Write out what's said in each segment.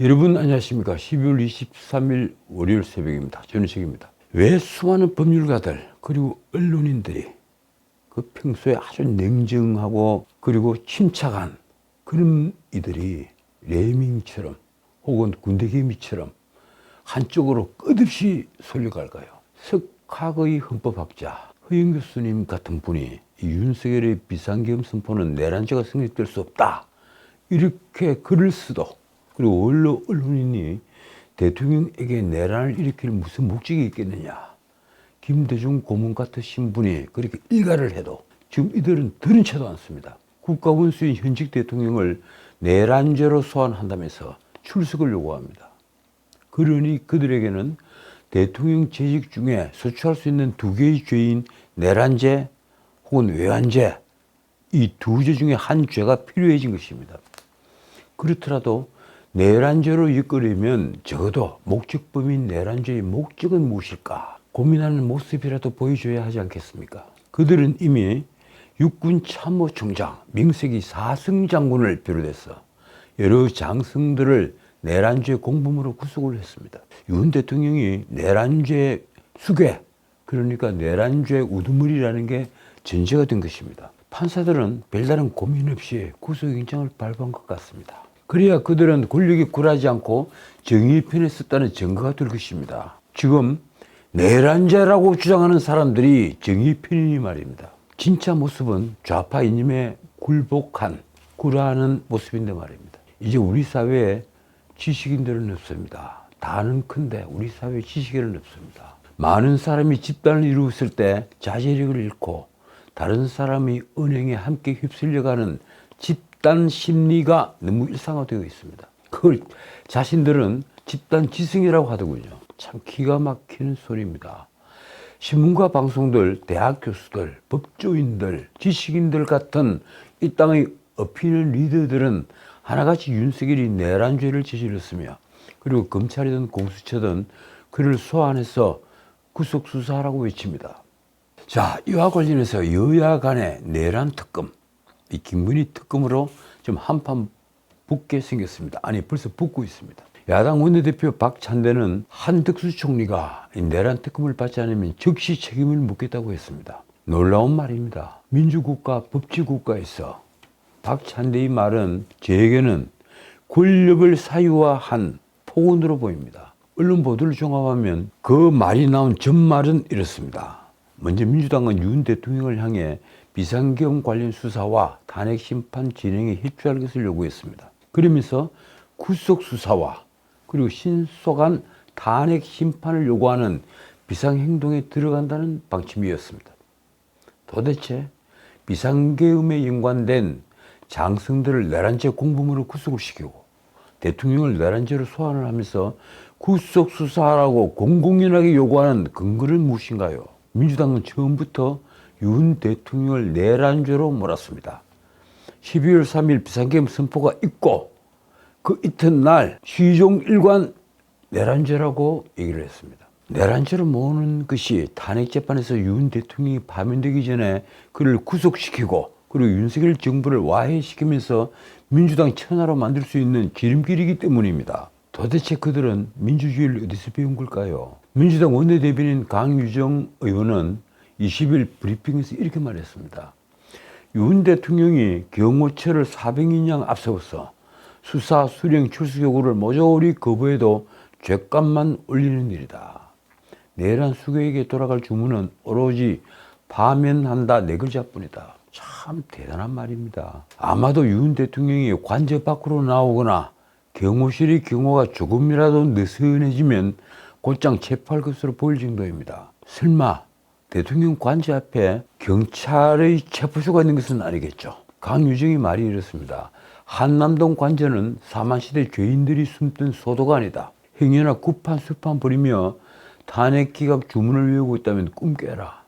여러분 안녕하십니까. 12월 23일 월요일 새벽입니다. 저는 책입니다. 왜 수많은 법률가들 그리고 언론인들이 그 평소에 아주 냉정하고 그리고 침착한 그런 이들이 레밍처럼 혹은 군대개미처럼 한쪽으로 끝없이 쏠려갈까요? 석학의 헌법학자 허영 교수님 같은 분이 이 윤석열의 비상계엄 선포는 내란죄가 성립될 수 없다. 이렇게 글을 쓰도 그리고 원로 언론인이 대통령에게 내란을 일으킬 무슨 목적이 있겠느냐. 김대중 고문 같으신 분이 그렇게 일가를 해도 지금 이들은 들은 채도 않습니다. 국가원수인 현직 대통령을 내란죄로 소환한다면서 출석을 요구합니다. 그러니 그들에게는 대통령 재직 중에 소추할 수 있는 두 개의 죄인 내란죄 혹은 외환죄 이 두 죄 중에 한 죄가 필요해진 것입니다. 그렇더라도 내란죄로 이끌려면 적어도 목적범인 내란죄의 목적은 무엇일까 고민하는 모습이라도 보여줘야 하지 않겠습니까? 그들은 이미 육군 참모총장 명색이 사승 장군을 비롯해서 여러 장승들을 내란죄 공범으로 구속을 했습니다. 윤 대통령이 내란죄 수괴 그러니까 내란죄 우두머리라는 게 전제가 된 것입니다. 판사들은 별다른 고민 없이 구속영장을 발부한 것 같습니다. 그래야 그들은 권력이 굴하지 않고 정의의 편에 섰다는 증거가 될 것입니다. 지금 내란죄라고 주장하는 사람들이 정의의 편이니 말입니다. 진짜 모습은 좌파 이념에 굴복한 굴하는 모습인데 말입니다. 이제 우리 사회에 지식인들은 없습니다. 다는 큰데 우리 사회에 지식인은 없습니다. 많은 사람이 집단을 이루었을 때 자제력을 잃고 다른 사람이 은행에 함께 휩쓸려가는 집단 심리가 너무 일상화되어 있습니다. 그걸 자신들은 집단 지승이라고 하더군요. 참 기가 막히는 소리입니다. 신문과 방송들, 대학 교수들, 법조인들, 지식인들 같은 이 땅의 어피는 리더들은 하나같이 윤석열이 내란죄를 저질렀으며 그리고 검찰이든 공수처든 그를 소환해서 구속수사하라고 외칩니다. 자, 이와 관련해서 여야 간의 내란 특검, 이 김건희 특검으로 좀 한판 붙게 생겼습니다. 아니, 벌써 붙고 있습니다. 야당 원내대표 박찬대는 한덕수 총리가 이 내란 특검을 받지 않으면 즉시 책임을 묻겠다고 했습니다. 놀라운 말입니다. 민주국가, 법치국가에서 박찬대의 말은 제에게는 권력을 사유화한 폭언으로 보입니다. 언론 보도를 종합하면 그 말이 나온 전말은 이렇습니다. 먼저 민주당은 윤 대통령을 향해 비상계엄 관련 수사와 탄핵 심판 진행에 협조할 것을 요구했습니다. 그러면서 구속 수사와 그리고 신속한 탄핵 심판을 요구하는 비상행동에 들어간다는 방침이었습니다. 도대체 비상계엄에 연관된 장성들을 내란죄 공범으로 구속을 시키고 대통령을 내란죄로 소환을 하면서 구속 수사하라고 공공연하게 요구하는 근거는 무엇인가요? 민주당은 처음부터 윤 대통령을 내란죄로 몰았습니다. 12월 3일 비상계엄 선포가 있고 그 이튿날 시종 일관 내란죄라고 얘기를 했습니다. 내란죄로 모으는 것이 탄핵재판에서 윤 대통령이 파면되기 전에 그를 구속시키고 그리고 윤석열 정부를 와해시키면서 민주당 천하로 만들 수 있는 지름길이기 때문입니다. 도대체 그들은 민주주의를 어디서 배운 걸까요? 민주당 원내대변인 강유정 의원은 20일 브리핑에서 이렇게 말했습니다. 윤 대통령이 경호처를 400인 앞세워서 수사, 수령, 출석 요구를 모조리 거부해도 죄값만 올리는 일이다. 내란 수괴에게 돌아갈 주문은 오로지 파면한다 네 글자뿐이다. 참 대단한 말입니다. 아마도 윤 대통령이 관저 밖으로 나오거나 경호실의 경호가 조금이라도 느슨해지면 곧장 체포할 것으로 보일 정도입니다. 설마 대통령 관저 앞에 경찰의 체포소가 있는 것은 아니겠죠. 강유정이 말이 이렇습니다. 한남동 관저는 사만시대 죄인들이 숨던 소도관이다. 행여나 구판 수판 부리며 탄핵 기각 주문을 외우고 있다면 꿈 깨라.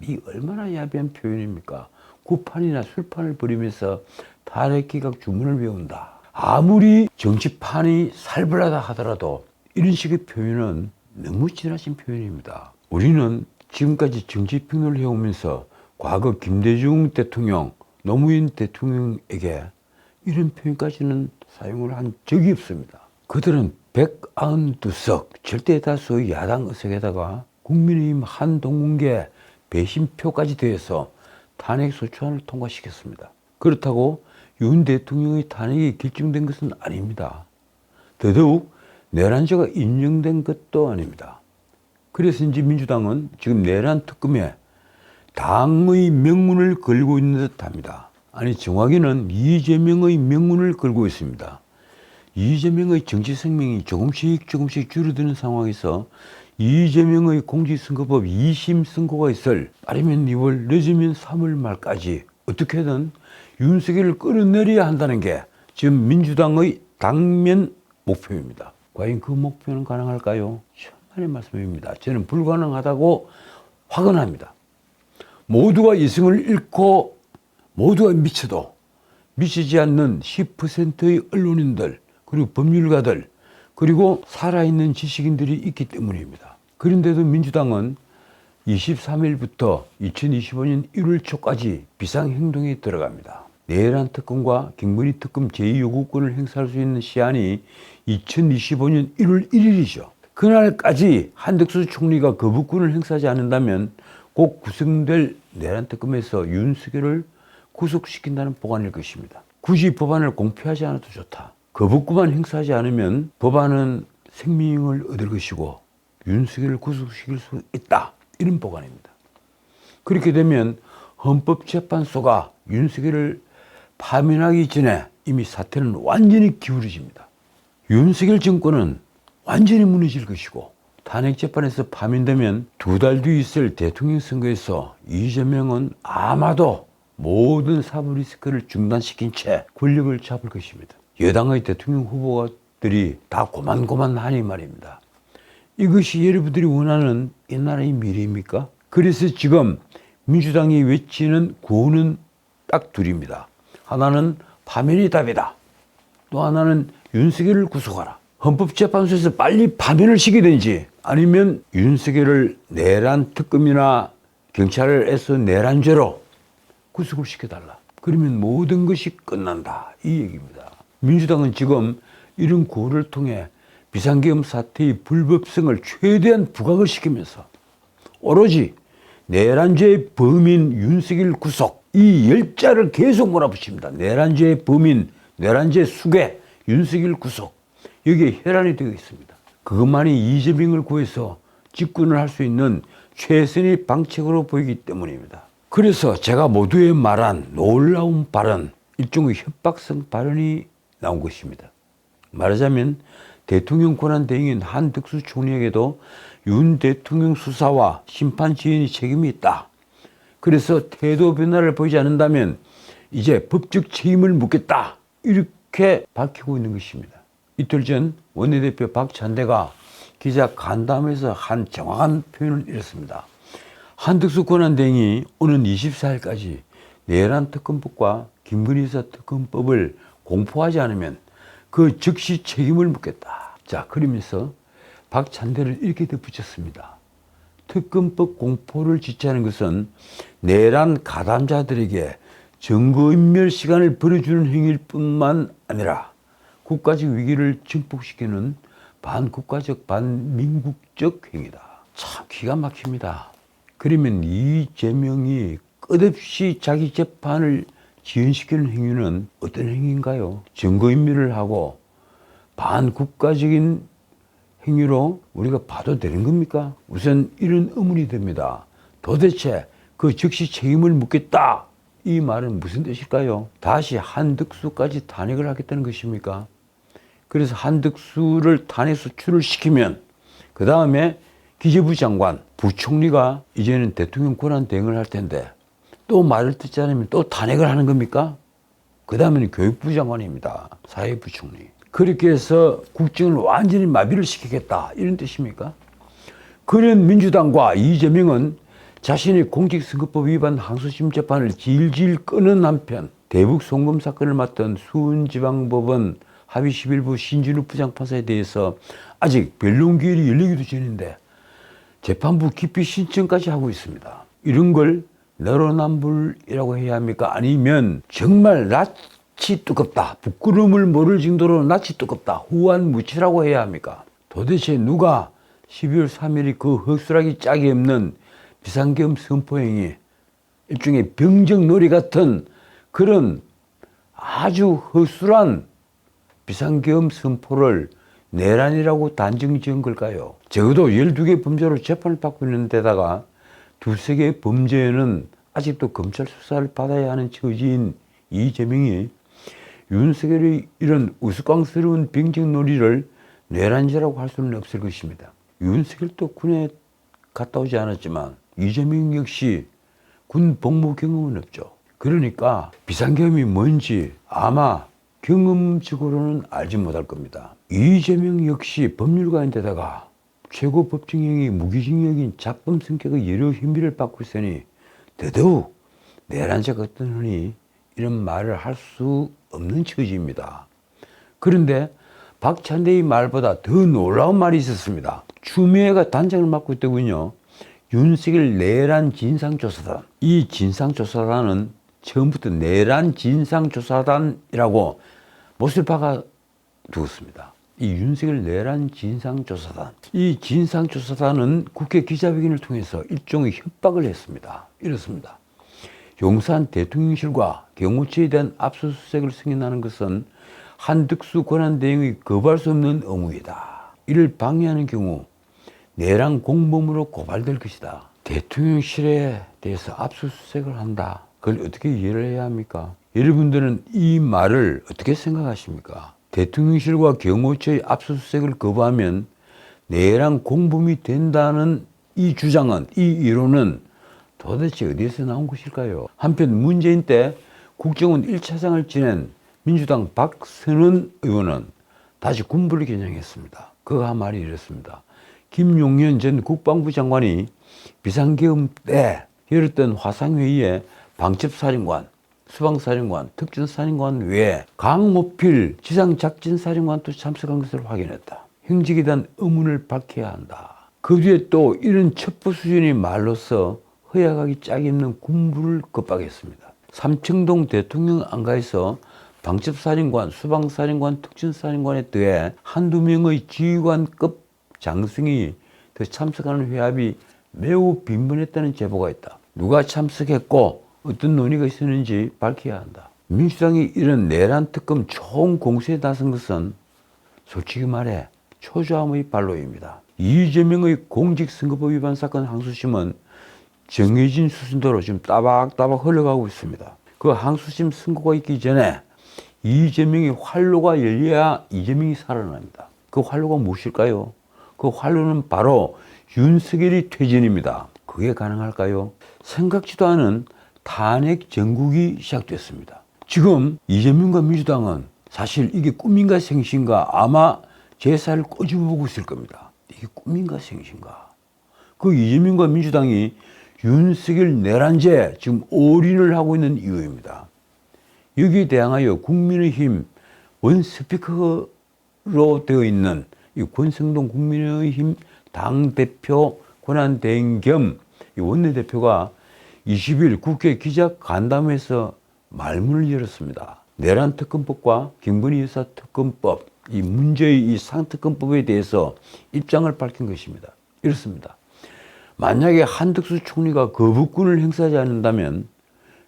이 얼마나 야비한 표현입니까? 구판이나 술판을 부리면서 탄핵 기각 주문을 외운다. 아무리 정치판이 살벌하다 하더라도 이런 식의 표현은 너무 지나친 표현입니다. 우리는 지금까지 정치 평론을 해오면서 과거 김대중 대통령, 노무현 대통령에게 이런 표현까지는 사용을 한 적이 없습니다. 그들은 192석 절대 다수의 야당 의석에다가 국민의힘 한동훈계 배심표까지 더해서 탄핵 소추안을 통과시켰습니다. 그렇다고 윤 대통령의 탄핵이 결정된 것은 아닙니다. 더더욱 내란죄가 인정된 것도 아닙니다. 그래서인지 민주당은 지금 내란 특검에 당의 명문을 걸고 있는 듯 합니다. 아니 정확히는 이재명의 명문을 걸고 있습니다. 이재명의 정치 생명이 조금씩 조금씩 줄어드는 상황에서 이재명의 공직선거법 2심 선고가 있을 빠르면 2월 늦으면 3월 말까지 어떻게든 윤석열을 끌어내려야 한다는 게 지금 민주당의 당면 목표입니다. 과연 그 목표는 가능할까요? 천만의 말씀입니다. 저는 불가능하다고 확언합니다. 모두가 이승을 잃고 모두가 미쳐도 미치지 않는 10%의 언론인들 그리고 법률가들 그리고 살아있는 지식인들이 있기 때문입니다. 그런데도 민주당은 23일부터 2025년 1월 초까지 비상행동에 들어갑니다. 내란 특검과 김건희 특검 제2요구권을 행사할 수 있는 시한이 2025년 1월 1일이죠. 그날까지 한덕수 총리가 거부권을 행사하지 않는다면 곧 구성될 내란 특검에서 윤석열을 구속시킨다는 보관일 것입니다. 굳이 법안을 공표하지 않아도 좋다. 거부권만 행사하지 않으면 법안은 생명을 얻을 것이고 윤석열을 구속시킬 수 있다. 이런 보관입니다. 그렇게 되면 헌법재판소가 윤석열을 파면하기 전에 이미 사태는 완전히 기울어집니다. 윤석열 정권은 완전히 무너질 것이고 탄핵 재판에서 파면되면 두 달 뒤 있을 대통령 선거에서 이재명은 아마도 모든 사법 리스크를 중단시킨 채 권력을 잡을 것입니다. 여당의 대통령 후보들이 다 고만고만하니 말입니다. 이것이 여러분들이 원하는 이 나라의 미래입니까? 그래서 지금 민주당이 외치는 구호는 딱 둘입니다. 하나는 파면이 답이다. 또 하나는 윤석열을 구속하라. 헌법재판소에서 빨리 파면을 시키든지 아니면 윤석열을 내란 특검이나 애써 내란죄로 구속을 시켜달라. 그러면 모든 것이 끝난다. 이 얘기입니다. 민주당은 지금 이런 구호를 통해 비상계엄 사태의 불법성을 최대한 부각을 시키면서 오로지 내란죄의 범인 윤석열 구속 이 열자를 계속 몰아붙입니다. 내란죄의 범인, 내란죄 수괴, 윤석열 구속 여기에 혈안이 되어 있습니다. 그것만이 이재명을 구해서 집권을 할 수 있는 최선의 방책으로 보이기 때문입니다. 그래서 제가 모두에 말한 놀라운 발언, 일종의 협박성 발언이 나온 것입니다. 말하자면 대통령 권한 대행인 한덕수 총리에게도 윤 대통령 수사와 심판 지연이 책임이 있다. 그래서 태도 변화를 보이지 않는다면 이제 법적 책임을 묻겠다. 이렇게 밝히고 있는 것입니다. 이틀 전 원내대표 박찬대가 기자 간담회에서 한 정확한 표현을 이랬습니다. 한덕수 권한대행이 오는 24일까지 내란 특검법과 김건희 여사 특검법을 공포하지 않으면 그 즉시 책임을 묻겠다. 자, 그러면서 박찬대를 이렇게 덧붙였습니다. 특검법 공포를 지체하는 것은 내란 가담자들에게 증거인멸 시간을 벌어주는 행위일 뿐만 아니라 국가적 위기를 증폭시키는 반국가적 반민국적 행위다. 참 기가 막힙니다. 그러면 이재명이 끝없이 자기 재판을 지연시키는 행위는 어떤 행위인가요? 증거인멸을 하고 반국가적인 행위로 우리가 봐도 되는 겁니까? 우선 이런 의문이 듭니다. 도대체 그 즉시 책임을 묻겠다. 이 말은 무슨 뜻일까요? 다시 한덕수까지 탄핵을 하겠다는 것입니까? 그래서 한덕수를 탄핵 수 출을 시키면 그 다음에 기재부 장관, 부총리가 이제는 대통령 권한 대행을 할 텐데 또 말을 듣지 않으면 또 탄핵을 하는 겁니까? 그 다음에는 교육부 장관입니다. 사회부 총리. 그렇게 해서 국정을 완전히 마비를 시키겠다. 이런 뜻입니까? 그런 민주당과 이재명은 자신의 공직선거법 위반 항소심 재판을 질질 끄는 한편 대북 송금 사건을 맡은 수원지방법원 합의 11부 신진우 부장판사에 대해서 아직 변론 기일이 열리기도 전인데 재판부 기피 신청까지 하고 있습니다. 이런 걸 내로남불이라고 해야 합니까? 아니면 정말 나 낯이 뜨겁다. 부끄러움을 모를 정도로 낯이 뜨겁다. 후한 무치라고 해야 합니까? 도대체 누가 12월 3일이 그 헛수락이 짝이 없는 비상계엄 선포행위, 일종의 병정놀이 같은 그런 아주 허술한 비상계엄 선포를 내란이라고 단정 지은 걸까요? 적어도 12개 범죄로 재판을 받고 있는 데다가 두세 개의 범죄에는 아직도 검찰 수사를 받아야 하는 처지인 이재명이 윤석열의 이런 우스꽝스러운 병정 놀이를 내란죄라고 할 수는 없을 것입니다. 윤석열도 군에 갔다 오지 않았지만 이재명 역시 군 복무 경험은 없죠. 그러니까 비상계엄이 뭔지 아마 경험적으로는 알지 못할 겁니다. 이재명 역시 법률가인데다가 최고 법정형이 무기징역인 잡범 성격의 여러 혐의를 받고 있으니 더더욱 내란죄가 어떠느니 이런 말을 할 수 없는 처지입니다. 그런데 박찬대의 말보다 더 놀라운 말이 있었습니다. 추미애가 단장을 맡고 있더군요. 윤석열 내란 진상조사단. 이 진상조사단은 처음부터 내란 진상조사단이라고 못을 박아 두었습니다. 이 윤석열 내란 진상조사단. 이 진상조사단은 국회 기자회견을 통해서 일종의 협박을 했습니다. 이렇습니다. 용산 대통령실과 경호처에 대한 압수수색을 승인하는 것은 한득수 권한대행의 거부할 수 없는 의무이다. 이를 방해하는 경우 내란 공범으로 고발될 것이다. 대통령실에 대해서 압수수색을 한다. 그걸 어떻게 이해를 해야 합니까? 여러분들은 이 말을 어떻게 생각하십니까? 대통령실과 경호처의 압수수색을 거부하면 내란 공범이 된다는 이 주장은, 이 이론은 도대체 어디에서 나온 것일까요? 한편 문재인 때 국정원 1차장을 지낸 민주당 박선은 의원은 다시 군부를 겨냥했습니다. 그가 말이 이렇습니다. 김용현 전 국방부 장관이 비상계엄 때 열었던 화상회의에 방첩사령관, 수방사령관, 특전사령관 외에 강모필 지상작전사령관도 참석한 것을 확인했다. 형직에 대한 의문을 밝혀야 한다. 그 뒤에 또 이런 첩보 수준의 말로서 허약하기 짝이 없는 군부를 겁박했습니다. 삼청동 대통령 안가에서 방첩사령관, 수방사령관, 특전사령관에 더해 한두 명의 지휘관급 장승이 더 참석하는 회합이 매우 빈번했다는 제보가 있다. 누가 참석했고 어떤 논의가 있었는지 밝혀야 한다. 민주당이 이런 내란 특검 총 공세에 나선 것은 솔직히 말해 초조함의 발로입니다. 이재명의 공직선거법 위반 사건 항소심은 정해진 수순대로 지금 따박따박 흘러가고 있습니다. 그 항소심 선고가 있기 전에 이재명의 활로가 열려야 이재명이 살아납니다. 그 활로가 무엇일까요? 그 활로는 바로 윤석열이 퇴진입니다. 그게 가능할까요? 생각지도 않은 탄핵 전국이 시작됐습니다. 지금 이재명과 민주당은 사실 이게 꿈인가 생신가 아마 제사를 꼬집어보고 있을 겁니다. 이게 꿈인가 생신가? 그 이재명과 민주당이 윤석열 내란죄 지금 올인을 하고 있는 이유입니다. 여기에 대항하여 국민의힘 원스피커로 되어 있는 이 권성동 국민의힘 당대표 권한대행 겸 원내대표가 20일 국회 기자 간담회에서 말문을 열었습니다. 내란 특검법과 김건희 여사 특검법, 이 문제의 이 상특검법에 대해서 입장을 밝힌 것입니다. 이렇습니다. 만약에 한덕수 총리가 거부권을 행사하지 않는다면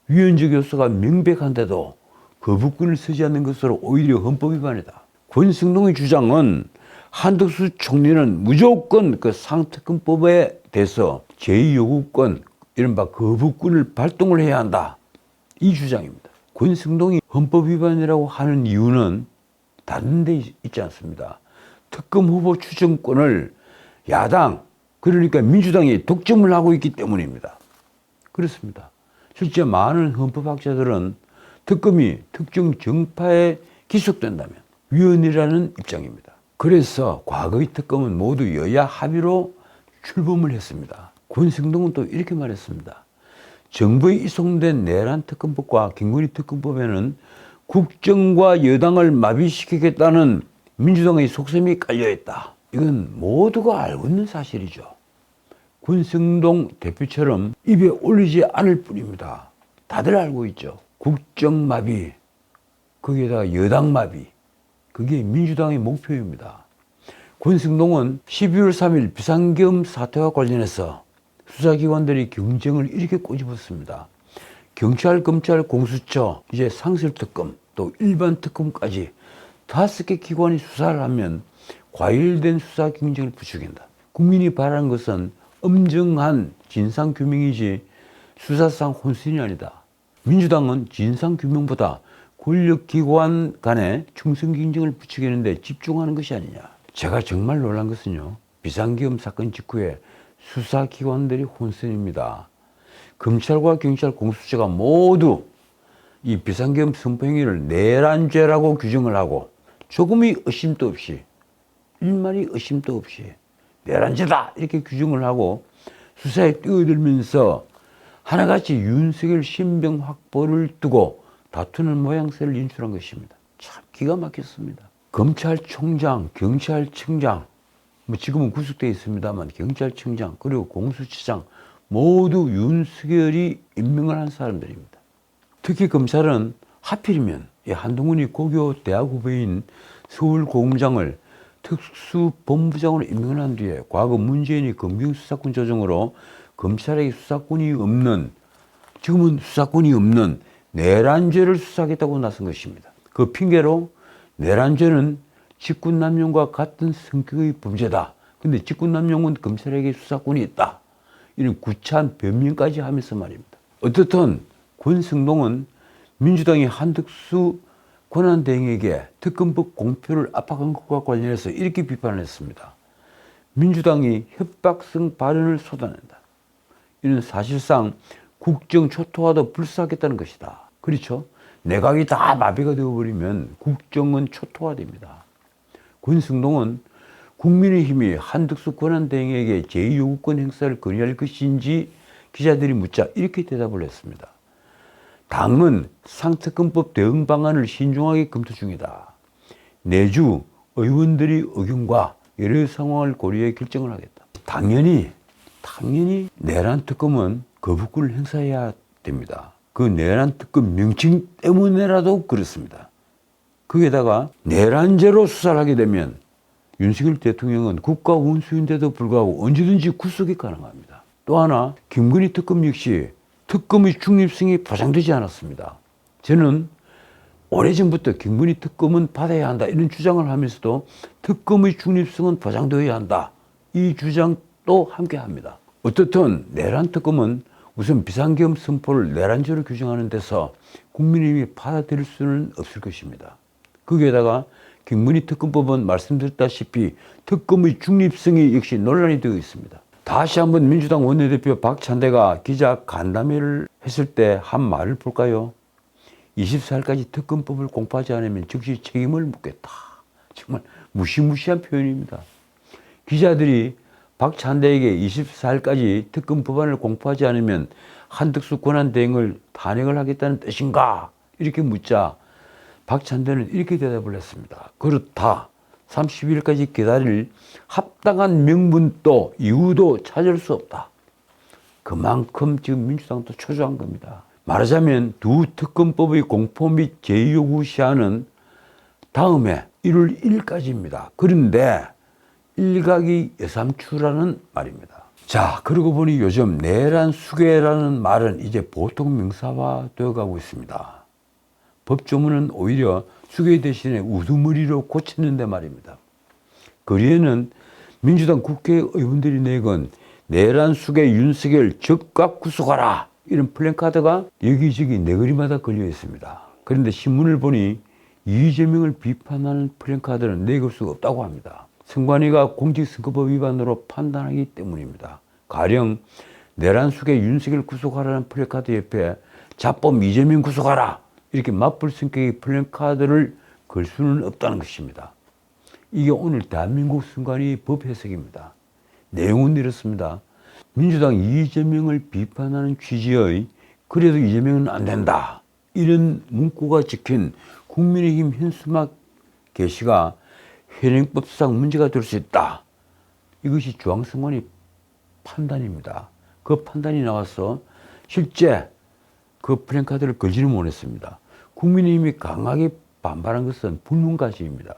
위헌적 요소가 명백한데도 거부권을 쓰지 않는 것으로 오히려 헌법 위반이다. 권승동의 주장은 한덕수 총리는 무조건 그 상특검법에 대해서 제2요구권, 이른바 거부권을 발동을 해야 한다. 이 주장입니다. 권승동이 헌법 위반이라고 하는 이유는 다른 데 있지 않습니다. 특검 후보 추천권을 야당, 그러니까 민주당이 독점을 하고 있기 때문입니다. 그렇습니다. 실제 많은 헌법학자들은 특검이 특정 정파에 기속된다면 위헌이라는 입장입니다. 그래서 과거의 특검은 모두 여야 합의로 출범을 했습니다. 권승동은 또 이렇게 말했습니다. 정부에 이송된 내란 특검법과 김건희 특검법에는 국정과 여당을 마비시키겠다는 민주당의 속셈이 깔려있다. 이건 모두가 알고 있는 사실이죠. 권승동 대표처럼 입에 올리지 않을 뿐입니다. 다들 알고 있죠. 국정마비. 거기에다가 여당 마비. 그게 민주당의 목표입니다. 권승동은 12월 3일 비상겸 사태와 관련해서 수사기관들이 경쟁을 이렇게 꼬집었습니다. 경찰, 검찰, 공수처, 이제 상설특검, 또 일반 특검까지 다섯 개 기관이 수사를 하면 과열된 수사 경쟁을 부추긴다. 국민이 바라는 것은 엄정한 진상규명이지 수사상 혼선이 아니다. 민주당은 진상규명보다 권력기관 간의 충성 경쟁을 부추기는데 집중하는 것이 아니냐. 제가 정말 놀란 것은요. 비상계엄 사건 직후에 수사기관들이 혼선입니다. 검찰과 경찰 공수처가 모두 이 비상계엄 선포행위를 내란죄라고 규정을 하고 조금의 의심도 없이 일말의 의심도 없이 내란죄다 이렇게 규정을 하고 수사에 뛰어들면서 하나같이 윤석열 신병 확보를 두고 다투는 모양새를 연출한 것입니다. 참 기가 막혔습니다. 검찰총장, 경찰청장, 뭐 지금은 구속돼 있습니다만 경찰청장 그리고 공수처장 모두 윤석열이 임명을 한 사람들입니다. 특히 검찰은 하필이면 이 한동훈이 고교 대학 후배인 서울고검장을 특수본부장으로 임명한 뒤에 과거 문재인이 검경수사권 조정으로 검찰에게 수사권이 없는 지금은 수사권이 없는 내란죄를 수사하겠다고 나선 것입니다. 그 핑계로 내란죄는 직권남용과 같은 성격의 범죄다. 근데 직권남용은 검찰에게 수사권이 있다. 이런 구차한 변명까지 하면서 말입니다. 어떻든 권성동은 민주당이 한덕수 권한대행에게 특검법 공표를 압박한 것과 관련해서 이렇게 비판을 했습니다. 민주당이 협박성 발언을 쏟아낸다. 이는 사실상 국정 초토화도 불사하겠다는 것이다. 그렇죠? 내각이 다 마비가 되어버리면 국정은 초토화됩니다. 권승동은 국민의힘이 한덕수 권한대행에게 제2요구권 행사를 건의할 것인지 기자들이 묻자 이렇게 대답을 했습니다. 당은 상특검법 대응 방안을 신중하게 검토 중이다. 내주 의원들의 의견과 여러 상황을 고려해 결정을 하겠다. 당연히 당연히 내란 특검은 거부권을 행사해야 됩니다. 그 내란 특검 명칭 때문에라도 그렇습니다. 거기에다가 내란죄로 수사를 하게 되면 윤석열 대통령은 국가 원수인데도 불구하고 언제든지 구속이 가능합니다. 또 하나 김건희 특검 역시 특검의 중립성이 보장되지 않았습니다. 저는 오래전부터 김건희 특검은 받아야 한다 이런 주장을 하면서도 특검의 중립성은 보장되어야 한다 이 주장도 함께 합니다. 어떻든 내란 특검은 우선 비상계엄 선포를 내란죄로 규정하는 데서 국민의힘이 받아들일 수는 없을 것입니다. 거기에다가 김건희 특검법은 말씀드렸다시피 특검의 중립성이 역시 논란이 되어 있습니다. 다시 한번 민주당 원내대표 박찬대가 기자 간담회를 했을 때 한 말을 볼까요? 24일까지 특검법을 공포하지 않으면 즉시 책임을 묻겠다. 정말 무시무시한 표현입니다. 기자들이 박찬대에게 24일까지 특검 법안을 공포하지 않으면 한덕수 권한 대행을 탄핵을 하겠다는 뜻인가? 이렇게 묻자 박찬대는 이렇게 대답을 했습니다. 그렇다. 30일까지 기다릴 합당한 명분도 이유도 찾을 수 없다. 그만큼 지금 민주당도 초조한 겁니다. 말하자면 두 특검법의 공포 및 제의 요구 시한은 다음에 1월 1일까지입니다. 그런데 일각이 예삼추라는 말입니다. 자, 그러고 보니 요즘 내란 수괴라는 말은 이제 보통 명사화 되어 가고 있습니다. 법조문은 오히려 수괴 대신에 우두머리로 고쳤는데 말입니다. 거리에는 민주당 국회의원들이 내건 내란 수괴 윤석열 즉각 구속하라 이런 플랜카드가 여기저기 내거리마다 걸려 있습니다. 그런데 신문을 보니 이재명을 비판하는 플랜카드는 내걸 수가 없다고 합니다. 선관위가 공직선거법 위반으로 판단하기 때문입니다. 가령 내란 수괴 윤석열 구속하라는 플랜카드 옆에 자법 이재명 구속하라 이렇게 맞불 성격의 플랜카드를 걸 수는 없다는 것입니다. 이게 오늘 대한민국 선관위 법 해석입니다. 내용은 이렇습니다. 민주당 이재명을 비판하는 취지의 그래도 이재명은 안 된다. 이런 문구가 적힌 국민의힘 현수막 게시가 현행법상 문제가 될 수 있다. 이것이 중앙선관위 판단입니다. 그 판단이 나와서 실제 그 플랜카드를 걸지는 못했습니다. 국민의힘이 강하게 반발한 것은 불문가지입니다.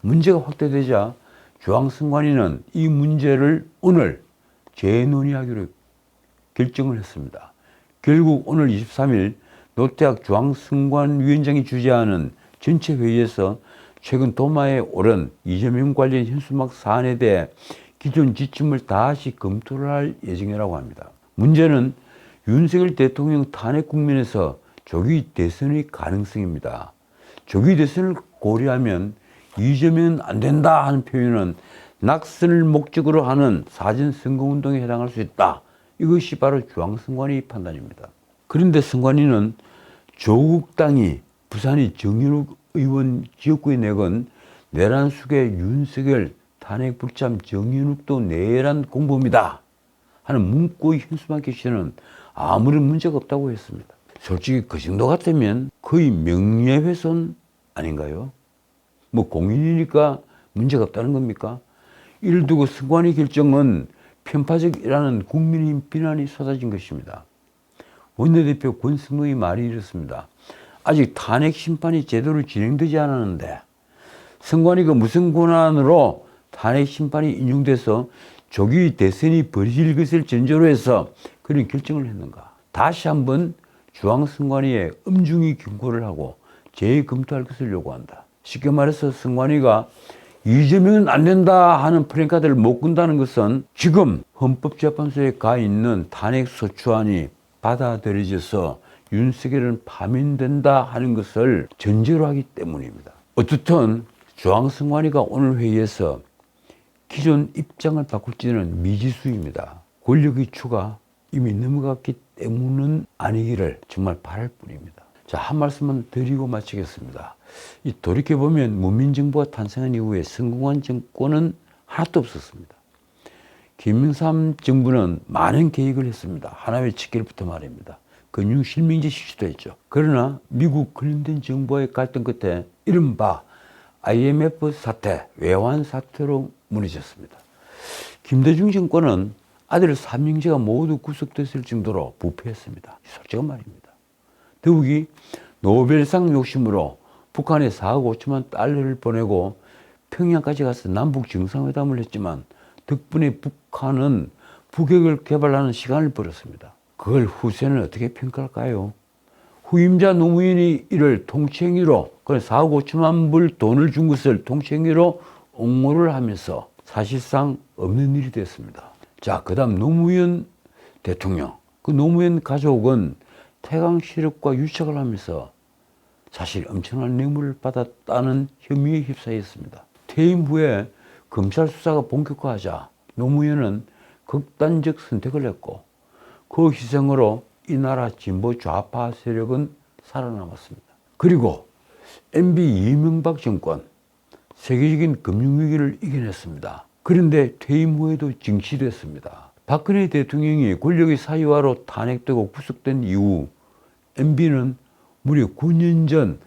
문제가 확대되자 중앙선관위는 이 문제를 오늘 재논의하기로 결정을 했습니다. 결국 오늘 23일 노태학 중앙선관위원장이 주재하는 전체 회의에서 최근 도마에 오른 이재명 관련 현수막 사안에 대해 기존 지침을 다시 검토를 할 예정이라고 합니다. 문제는 윤석열 대통령 탄핵 국면에서 조기 대선의 가능성입니다. 조기 대선을 고려하면 이재명은 안 된다 하는 표현은 낙선을 목적으로 하는 사전 선거운동에 해당할 수 있다. 이것이 바로 중앙선관위 판단입니다. 그런데 선관위는 조국 당이 부산의 정윤욱 의원 지역구에 내건 내란 숙의 윤석열 탄핵 불참 정윤욱도 내란 공범이다 하는 문구의 현수막 게시는 아무런 문제가 없다고 했습니다. 솔직히 그 정도 같으면 거의 명예훼손 아닌가요? 뭐 공인이니까 문제가 없다는 겁니까? 이를 두고 선관위 결정은 편파적이라는 국민의 비난이 쏟아진 것입니다. 원내대표 권승동의 말이 이렇습니다. 아직 탄핵 심판이 제대로 진행되지 않았는데 선관위가 무슨 권한으로 탄핵 심판이 인용돼서 조기 대선이 벌어질 것을 전제로 해서 그런 결정을 했는가. 다시 한번 중앙선관위에 엄중히 경고를 하고 재검토할 것을 요구한다. 쉽게 말해서 선관위가 이재명은 안 된다 하는 프랭카드를 못 끈다는 것은 지금 헌법재판소에 가 있는 탄핵 소추안이 받아들여져서 윤석열은 파면된다 하는 것을 전제로 하기 때문입니다. 어떻든 중앙선관위가 오늘 회의에서 기존 입장을 바꿀지는 미지수입니다. 권력의 추가 이미 넘어갔기 때문은 아니기를 정말 바랄 뿐입니다. 자, 한 말씀만 드리고 마치겠습니다. 이 돌이켜보면 문민정부가 탄생한 이후에 성공한 정권은 하나도 없었습니다. 김영삼 정부는 많은 계획을 했습니다. 하나의 직결부터 말입니다. 금융 실명제 실시도 했죠. 그러나 미국 클린턴 정부와의 갈등 끝에 이른바 IMF 사태, 외환 사태로 무너졌습니다. 김대중 정권은 아들 삼형제가 모두 구속됐을 정도로 부패했습니다. 솔직한 말입니다. 더욱이 노벨상 욕심으로 북한에 4억 5천만 달러를 보내고 평양까지 가서 남북 정상회담을 했지만 덕분에 북한은 북핵을 개발하는 시간을 벌었습니다. 그걸 후세는 어떻게 평가할까요? 후임자 노무현이 이를 통치행위로 그래 4억 5천만 불 돈을 준 것을 통치행위로 옹호를 하면서 사실상 없는 일이 됐습니다. 자, 그 다음 노무현 대통령. 그 노무현 가족은 태강 실업과 유착을 하면서 사실 엄청난 뇌물을 받았다는 혐의에 휩싸였습니다. 퇴임 후에 검찰 수사가 본격화하자 노무현은 극단적 선택을 했고 그 희생으로 이 나라 진보 좌파 세력은 살아남았습니다. 그리고 MB 이명박 정권 세계적인 금융위기를 이겨냈습니다. 그런데 퇴임 후에도 증시됐습니다. 박근혜 대통령이 권력의 사유화로 탄핵되고 구속된 이후 MB는 무려 9년 전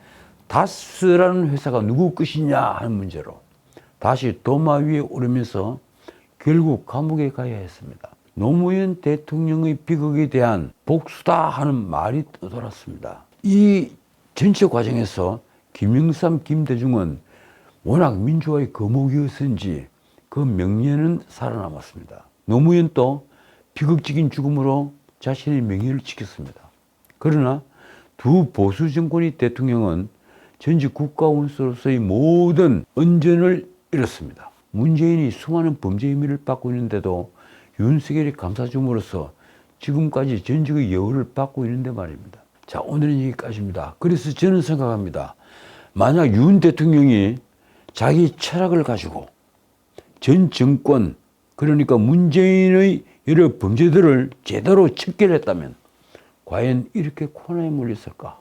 다스라는 회사가 누구 것이냐 하는 문제로 다시 도마 위에 오르면서 결국 감옥에 가야 했습니다. 노무현 대통령의 비극에 대한 복수다 하는 말이 떠돌았습니다. 이 전체 과정에서 김영삼, 김대중은 워낙 민주화의 거목이었는지 그 명예는 살아남았습니다. 노무현도 비극적인 죽음으로 자신의 명예를 지켰습니다. 그러나 두 보수 정권의 대통령은 전직 국가원수로서의 모든恩전을 잃었습니다. 문재인이 수많은 범죄 혐의를 받고 있는데도 윤석열이 감사줌으로써 지금까지 전직의 여우를 받고 있는데 말입니다. 자, 오늘은 여기까지입니다. 그래서 저는 생각합니다. 만약 윤 대통령이 자기 철학을 가지고 전 정권, 그러니까 문재인의 여러 범죄들을 제대로 척결했다면 과연 이렇게 코너에 몰렸을까?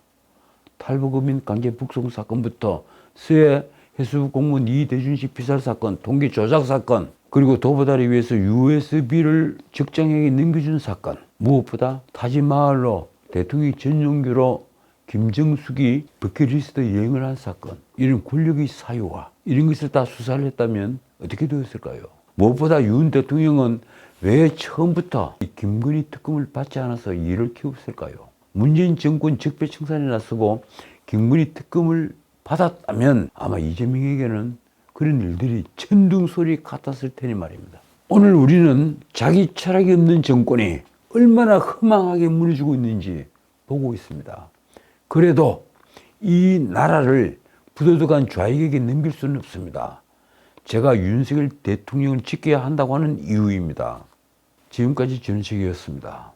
탈북어민 강제 북송 사건부터 서해 해수 공무원 이대준 씨 피살 사건, 동기 조작 사건, 그리고 도보다리 위에서 USB를 적장에게 넘겨준 사건, 무엇보다 타지마을로 대통령 전용기로 김정숙이 버킷리스트 여행을 한 사건, 이런 권력의 사유와 이런 것을 다 수사를 했다면 어떻게 되었을까요? 무엇보다 윤 대통령은 왜 처음부터 이 김건희 특검을 받지 않아서 일을 키웠을까요? 문재인 정권 적폐청산에 나서고 김건희 특검을 받았다면 아마 이재명에게는 그런 일들이 천둥소리 같았을 테니 말입니다. 오늘 우리는 자기 철학이 없는 정권이 얼마나 허망하게 무너지고 있는지 보고 있습니다. 그래도 이 나라를 부도덕한 좌익에게 넘길 수는 없습니다. 제가 윤석열 대통령을 지켜야 한다고 하는 이유입니다. 지금까지 전식이었습니다.